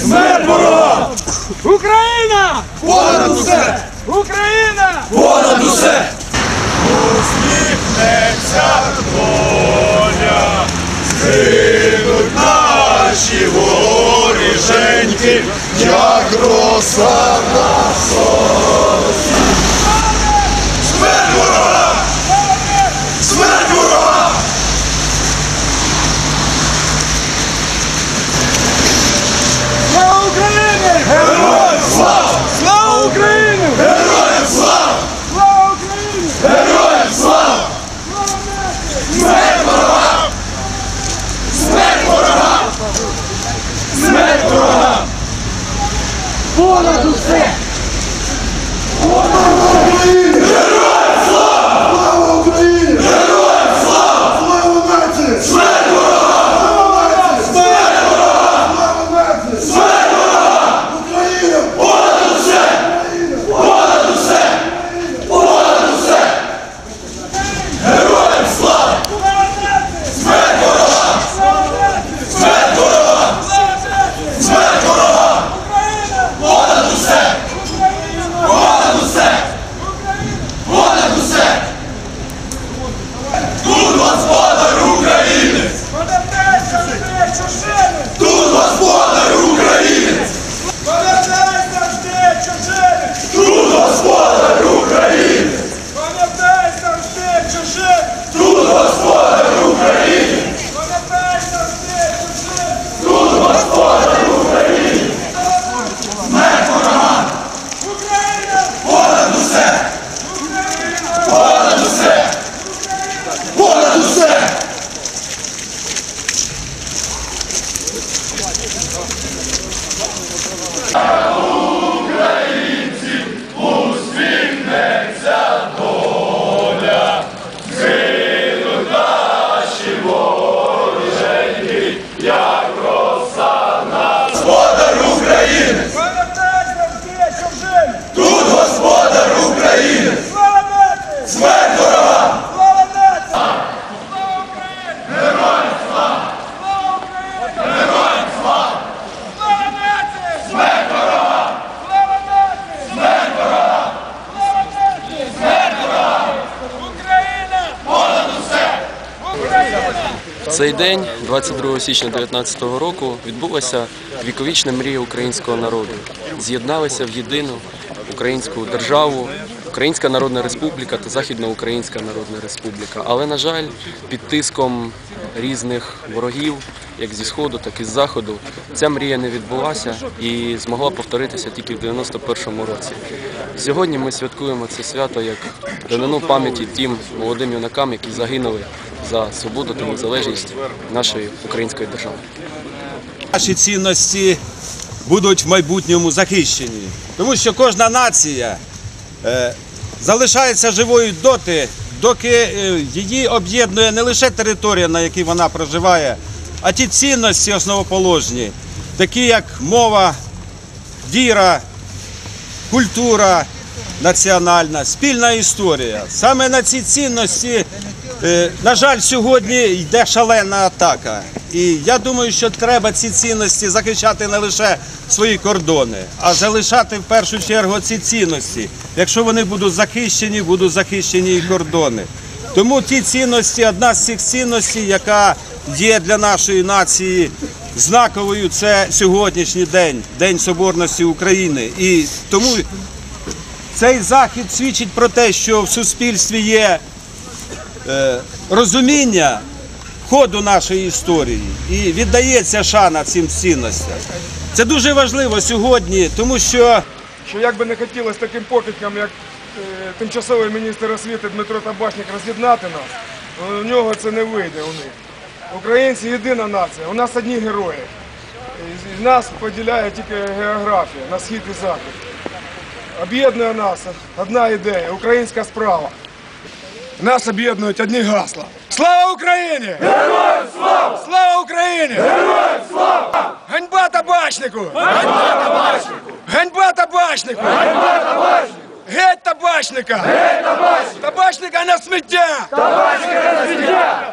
Смерть ворогам! Україна! Понад усе! Україна! Понад усе! Усміхнеться доля, скинуть наші воріженьки, як роса на сонці. Смерть ворогам! Смерть ворогам! Смерть ворогам! Понад усе! すいません。Цей день, 22 січня 2019 року, відбулася віковічна мрія українського народу. З'єдналися в єдину українську державу, Українська Народна Республіка та Західноукраїнська Народна Республіка. Але, на жаль, під тиском різних ворогів, як зі сходу, так і з заходу, ця мрія не відбулася і змогла повторитися тільки в 91-му році. Сьогодні ми святкуємо це свято як данину пам'яті тим молодим юнакам, які загинули за свободу та незалежність нашої української держави. Наші цінності будуть в майбутньому захищені. Тому що кожна нація е, залишається живою доти, доки е, її об'єднує не лише територія, на якій вона проживає, а ті цінності основоположні, такі як мова, віра, культура національна, спільна історія. Саме на ці цінності, на жаль, сьогодні йде шалена атака. І я думаю, що треба ці цінності захищати не лише свої кордони, а залишати в першу чергу ці цінності. Якщо вони будуть захищені, будуть захищені і кордони. Тому ті цінності, одна з цих цінностей, яка є для нашої нації знаковою, це сьогоднішній день, День Соборності України. І тому цей захід свідчить про те, що в суспільстві є е, розуміння ходу нашої історії і віддається шана цим цінностям. Це дуже важливо сьогодні, тому що що як би не хотілося таким покидькам, як е, тимчасовий міністр освіти Дмитро Табачник роз'єднати нас, у нього це не вийде у них. Українці єдина нація, у нас одні герої. Нас поділяє тільки географія на схід і захід. Об'єднує нас одна ідея, українська справа. Нас об'єднують одні гасла. Слава Україні! Героям слава! Слава Україні! Героям слава! Ганьба табачнику! Ганьба табачнику! Ганьба табачнику! Ганьба табачнику! Геть табачника! Геть табачника! Табачника на сміття! Табачника на сміття!